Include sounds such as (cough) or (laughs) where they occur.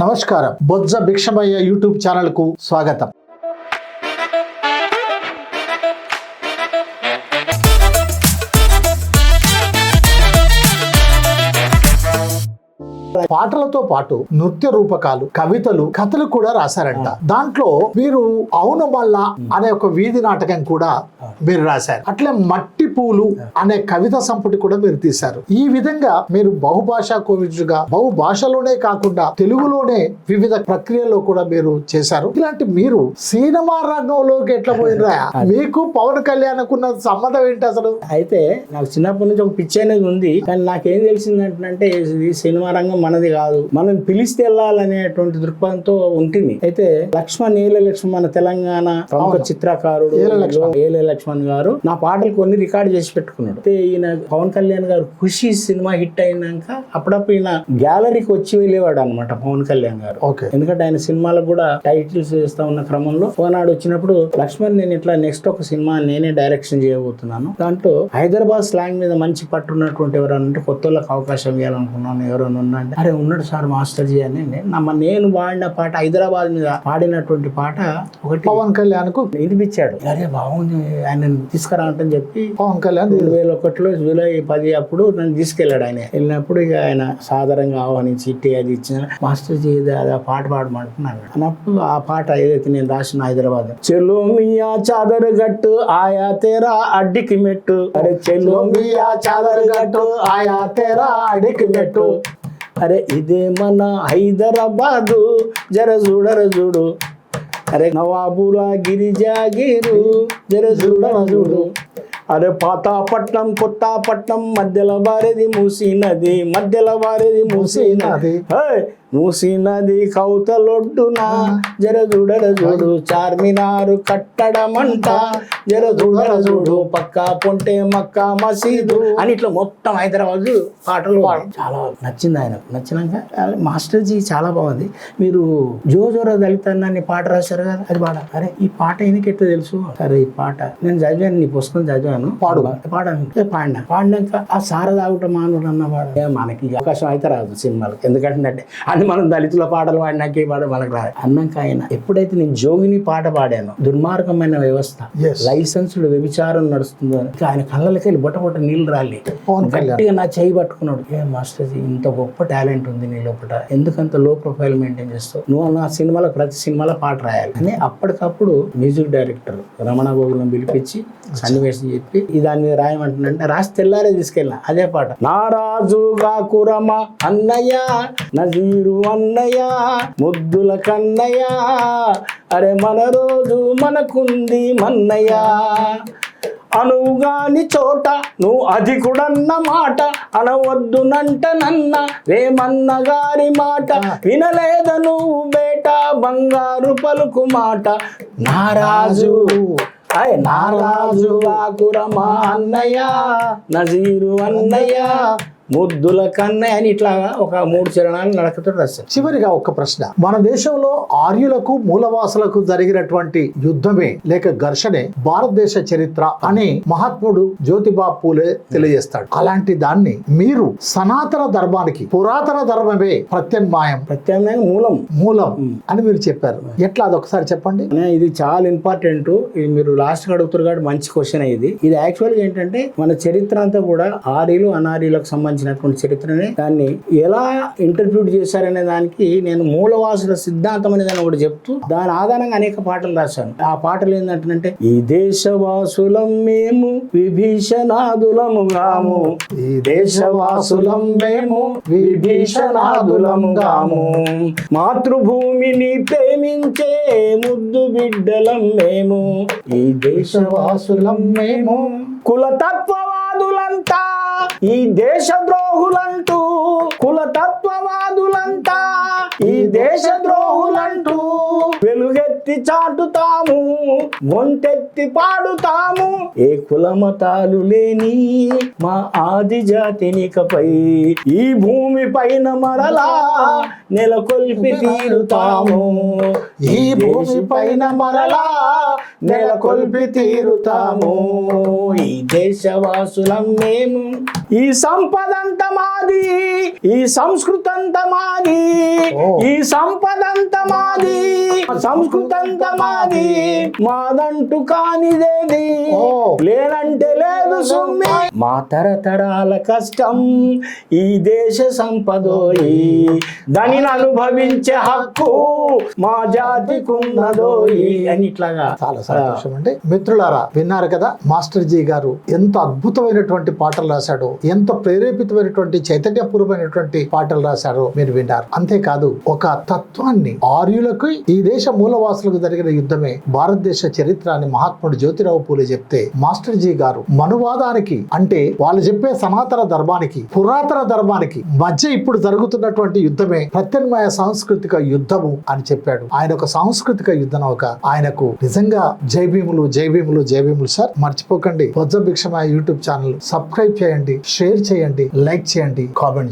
నమస్కారం. బొజ్జ భిక్షమయ్య యూట్యూబ్ ఛానల్కు స్వాగతం. పాటలతో పాటు నృత్య రూపకాలు కవితలు కథలు కూడా రాశారంట. దాంట్లో మీరు అవును మల్లా అనే ఒక వీధి నాటకం కూడా మీరు రాశారు. అట్లే మట్టి పూలు అనే కవిత సంపుటి కూడా మీరు తీశారు. ఈ విధంగా మీరు బహుభాషా కోవిదుగా బహు భాషలోనే కాకుండా తెలుగులోనే వివిధ ప్రక్రియల్లో కూడా మీరు చేశారు. ఇలాంటి మీరు సినిమా రంగంలోకి ఎట్లా పోయినరా? (laughs) మీకు పవన్ కళ్యాణ్ కున్న సంబంధం ఏంటి అసలు? అయితే నాకు చిన్నప్పటి నుంచి ఒక పిచ్చి అనేది ఉంది. కానీ నాకేం తెలిసింది అంటే ఇది సినిమా రంగం మనది కాదు. మనం పిలిస్తే వెళ్ళాలనేటువంటి దృక్పథంతో ఉంటుంది అయితే లక్ష్మణ్ ఏలే లక్ష్మణ్ మన తెలంగాణ ప్రముఖ చిత్రకారుడు ఏలే లక్ష్మణ్. గారు నా పాటలు కొన్ని రికార్డ్ చేసి పెట్టుకున్నాడు. అయితే ఈయన పవన్ కళ్యాణ్ గారు ఖుషి సినిమా హిట్ అయినాక అప్పుడప్పుడు ఈయన గ్యాలరీకి వచ్చి వెళ్ళేవాడు అనమాట పవన్ కళ్యాణ్ గారు. ఓకే. ఎందుకంటే ఆయన సినిమాలకు కూడా టైటిల్స్ వేస్తా ఉన్న క్రమంలో ఒకనాడు వచ్చినప్పుడు లక్ష్మణ్ నేను ఇట్లా నెక్స్ట్ ఒక సినిమా నేనే డైరెక్షన్ చేయబోతున్నాను. దాంట్లో హైదరాబాద్ స్లాంగ్ మీద మంచి పట్టున్నటువంటి ఎవరైనా ఉంటే కొత్త వాళ్ళకి అవకాశం ఇవ్వాలనుకున్నాను. ఎవరైనా ఉన్నా అంటే అరే ఉన్నాడు సార్ మాస్టర్ జీ అని నేను నమ్మ నేను పాడిన పాట హైదరాబాద్ మీద పాడినటువంటి పాట ఒకటి పవన్ కళ్యాణ్కు వినిపించాడు. అరే బాగుంది ఆయన తీసుకురా అంటని చెప్పి పవన్ కళ్యాణ్ రెండు వేల ఒకటిలో జూలై పది అప్పుడు నన్ను తీసుకెళ్ళాడు ఆయన. వెళ్ళినప్పుడు ఇక ఆయన సాధారణంగా ఆహ్వానించి ఇట్టి అది ఇచ్చిన మాస్టర్ జీ అది ఆ పాట పాడమంటున్నాను అన్నప్పుడు ఆ పాట ఏదైతే నేను రాసిన హైదరాబాద్ చెలో మియా చాదర్ గట్టు ఆయా తేరా అడ్డికి మెట్టు. అరే చెలో మియా చాదర్ గట్టు ఆయా తేరా అడ్డికి మెట్టు. అరే ఇదే మన హైదరాబాదు. జర చూడర చూడు. అరే నవాబుల గిరిజాగిరు జర చూడర చూడు. అరే పాతాపట్నం కొత్తపట్నం మధ్యలో బారేది మూసీ నది మధ్యలో బారేది మూసీ మూసినది నది కౌతలొడ్డున జర చూడు చార్మినారు కట్టడమంట. జర చూడు పక్క పొంటే మక్క మసీదు అని ఇట్లా మొత్తం హైదరాబాద్ పాటలు చాలా నచ్చింది ఆయన. నచ్చినాక మాస్టర్జీ మాస్టర్ జీ చాలా బాగుంది. మీరు జోజోర దళితాన్ని పాట రాశారు కదా అది పాడ? అరే ఈ పాట ఈయనకి ఎట్లా తెలుసు? సరే ఈ పాట. నేను చదివాను నీ పుస్తకం చదివాను. పాడు. పాడాను. పాడినా? పాడినాక ఆ సారదాగుట మానవుడు అన్న మనకి అవకాశం అయితే రాదు సినిమాలకు ఎందుకంటే అది మనం దళితుల పాటలు పాడినాకే పాడ మనకు రాదు. అన్నాక ఆయన ఎప్పుడైతే నేను జోగిని పాట పాడాను దుర్మార్గమైన వ్యవస్థ. లైసెన్స్డ్ వ్యభిచారం నడుస్తుందో ఆయన కళ్ళకి వెళ్ళి బొట్ట బొట్ట నీళ్ళు రాలి. గట్టిగా నా చేయి పట్టుకున్నాడు. ఏ మాస్టర్ ఇంత గొప్ప టాలెంట్ ఉంది నీ లోపల. ఎందుకంత లో ప్రొఫైల్ మెయింటైన్ చేస్తావు? నువ్వు నా సినిమాలో ప్రతి సినిమాలో పాట రాయాలి. అని అప్పటికప్పుడు మ్యూజిక్ డైరెక్టర్ రమణ గోగులను పిలిపించి సన్నివేశం చెప్పి ఈ దాని మీద రాయమంటున్నాంటే రాసి తెల్లారే తీసుకెళ్ళిన అదే పాట. నారాజు గాకురమ అన్నయ్య నజీరు అన్నయ్య ముద్దుల కన్నయ్య. అరే మన రోజు మనకుంది మన్నయ్య. అనువుగాని చోట నువ్వు అధికుడన్న మాట అనవద్దునంట నన్న రేమన్న గారి మాట. వినలేద నువ్వు బేట బంగారు పలుకు మాట. నారాజు అయ్ నారాజు ఆకురమా అన్నయ్య నజీరు అన్నయ్య. ముద్దుల కన్నయ్య అని ఇట్లా ఒక మూడు చరణాలు నడకతో రాశారు. చివరిగా ఒక ప్రశ్న. మన దేశంలో ఆర్యులకు మూలవాసులకు జరిగినటువంటి యుద్ధమే లేక ఘర్షణే భారతదేశ చరిత్ర అని మహాత్ముడు జ్యోతిబా పూలే తెలియజేస్తాడు. అలాంటి దాన్ని మీరు సనాతన ధర్మానికి పురాతన ధర్మమే ప్రత్యామ్నాయం. ప్రత్యామ్నాయం మూలం. మూలం అని మీరు చెప్పారు. ఎట్లా అది ఒకసారి చెప్పండి? ఇది చాలా ఇంపార్టెంట్. ఇది మీరు లాస్ట్ అడుగుతారు కాబట్టి మంచి క్వశ్చన్ ఇది. ఇది యాక్చువల్గా ఏంటంటే మన చరిత్ర అంతా కూడా ఆర్యులు అనార్యులకు సంబంధించినటువంటి చరిత్రని దాన్ని ఎలా ఇంటర్ప్రిట్ చేశారనే దానికి నేను మూలవాసుల సిద్ధాంతం అనే దాన్ని ఒకటి చెప్తూ దాని ఆధారంగా అనేక పాటలు రాశాను. ఆ పాటలు ఏంటంటే ఈ దేశవాసులం మేము విభీషణాదులముగాము. ఈ దేశవాసులం మేము విభీషణాదులముగాము. మాతృభూమిని ప్రేమించే ముద్దు బిడ్డలం మేము ఈ దేశవాసులం మేము కులతత్వవాదులంతా ఈ దేశద్రోహులంటూ కులతత్వవాదులంతా ఈ దేశద్రోహులంటూ శక్తి చాటుతాము ఒంటెత్తి పాడుతాము. ఏ కులమతాలు లేని మా ఆది జాతినికపై ఈ భూమి పైన మరలా నెలకొల్పి తీరుతాము. ఈ భూమి పైన మరలా నెలకొల్పి తీరుతాము. ఈ దేశవాసులం మేము ఈ సంపదంత మాది ఈ సంస్కృతంత మాది. ఈ సంపదంత మాది సంస్కృతంత మాది మాదంటూ కానిదేది? ఓ. లేనంటే లేదు సుమ్మి. మా తరతరాల కష్టం ఈ దేశ సంపదోయి దానిని అనుభవించే హక్కు మా జాతికున్నదోయి అని ఇట్లాగా. చాలా సంతోషం అండి. మిత్రులారా విన్నారు కదా మాస్టర్ జీ గారు ఎంత అద్భుతమైనటువంటి పాటలు రాశాడో ఎంత ప్రేరేపితమైనటువంటి చైతన్యపూర్వమైనటువంటి పాటలు రాశారో మీరు విన్నారు. అంతేకాదు ఒక తత్వాన్ని ఆర్యులకు ఈ దేశ మూలవాసులకు జరిగిన యుద్ధమే భారతదేశ చరిత్ర అని మహాత్ముడు జ్యోతిరావు పూలే చెప్తే మాస్టర్ జీ గారు మనువాదానికి అంటే వాళ్ళు చెప్పే సనాతన ధర్మానికి పురాతన ధర్మానికి మధ్య ఇప్పుడు జరుగుతున్నటువంటి యుద్ధమే ప్రత్యామ్నాయ సాంస్కృతిక యుద్ధము అని చెప్పాడు. ఆయన ఒక సాంస్కృతిక యుద్ధ నౌక ఆయనకు నిజంగా జై భీములు జై భీములు జై భీములు సార్. మర్చిపోకండి. Vajra Bhikshama YouTube channel subscribe చేయండి షేర్ చేయండి లైక్ చేయండి కామెంట్